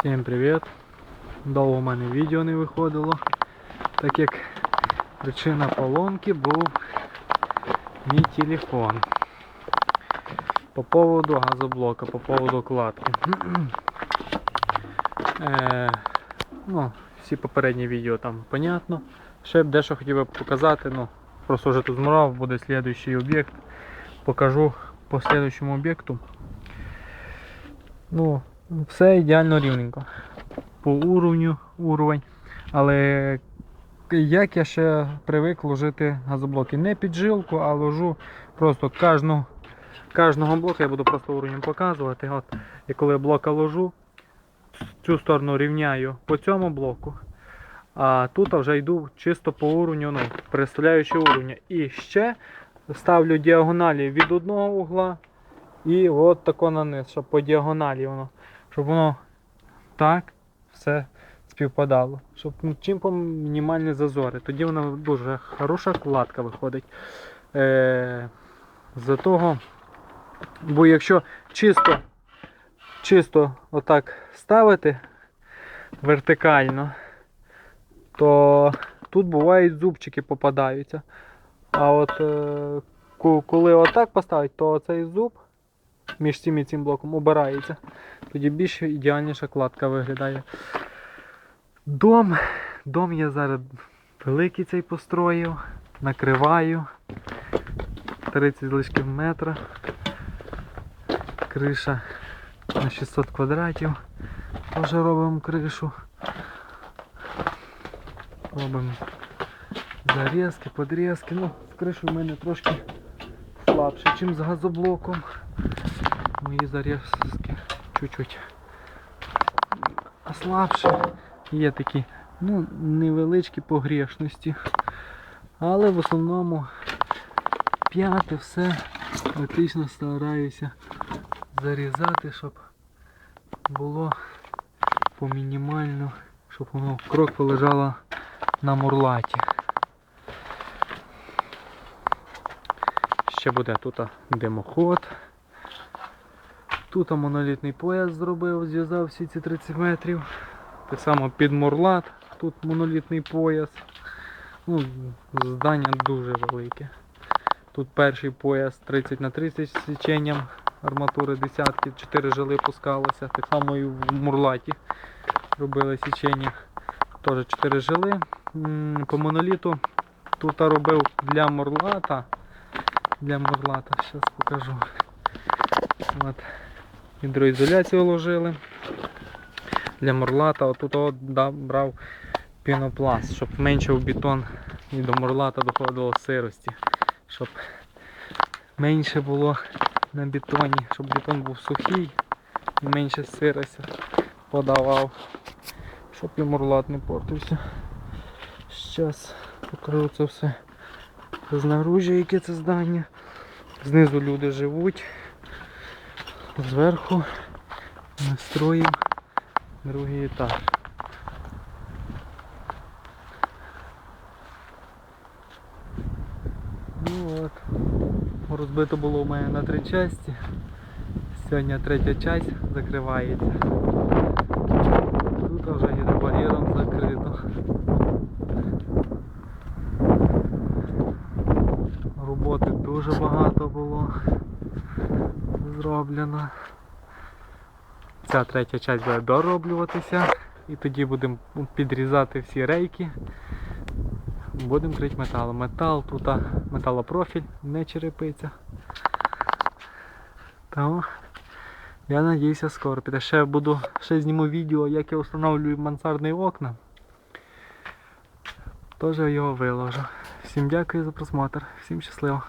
Всім привіт! Довго в мене відео не виходило, так як причина поломки був мій телефон. По поводу газоблока, по поводу кладки. Е, ну, всі попередні відео там понятно. Ще б дещо хотів би показати, ну, просто вже тут змурав, буде слідуючий об'єкт. Покажу по слідуючому об'єкту. Ну, все ідеально рівненько. По уровню уровень. Але як я ще привик ложити газоблоки. Не під жилку, а ложу просто кожну, кожного блока я буду просто уровнем показувати. От, і коли блока ложу, цю сторону рівняю по цьому блоку. А тут вже йду чисто по уровню, ну, представляючи уровня. І ще ставлю діагоналі від одного угла і от тако на низ, щоб по діагоналі воно, щоб воно так все співпадало. Щоб ну, чим мінімальні зазори. Тоді вона дуже хороша кладка виходить. Е, за того, бо якщо чисто, чисто отак ставити вертикально, то тут бувають зубчики попадаються. А от е, коли отак поставить, то цей зуб між цим і цим блоком обирається. Тоді більш ідеальніша кладка виглядає. Дом, дом я зараз великий цей построїв, накриваю 30 лишків метра. Криша на 600 квадратів. Теж робимо кришу. Робимо зарізки, подрізки. Ну, з кришою в мене трошки слабше, ніж з газоблоком. Мої зарізки чуть-чуть слабше. Є такі ну, невеличкі погрешності. Але в основному п'яте все отлично стараюся зарізати, щоб було по мінімально, щоб воно крок полежало на мурлаті. Ще буде тут димоход. Тут монолітний пояс зробив, зв'язав всі ці 30 метрів. Так само під мурлат, тут монолітний пояс. Ну, здання дуже велике. Тут перший пояс 30 на 30 з січенням арматури десятки, 4 жили пускалося. Так само і в мурлаті робили січення. Теж 4 жили. По моноліту тут робив для мурлата. Для мурлата, зараз покажу. От. Гідроізоляцію ложили. Для морлата отут от брав пінопласт, щоб меншив бетон і до морлата доходило сирості. Щоб менше було на бетоні, щоб бетон був сухий і менше сирості подавав. Щоб і морлат не портився. Зараз покажу це все знаружі, яке це здання. Знизу люди живуть. Зверху ми строїмо другий етаж. Ну от. Розбито було у мене на три часті. Сьогодні третя часть закривається. Тут вже гідробар'єром закрито. Роботи дуже багато було зроблено. Ця третя часть буде дороблюватися. І тоді будемо підрізати всі рейки. Будемо крити металом. Метал тут металопрофіль, не черепиця. Тому я надіюся скоро піде. Ще буду ще зніму відео, як я встановлюю мансардні окна. Теж його виложу. Всім дякую за просмотр, всім щасливо.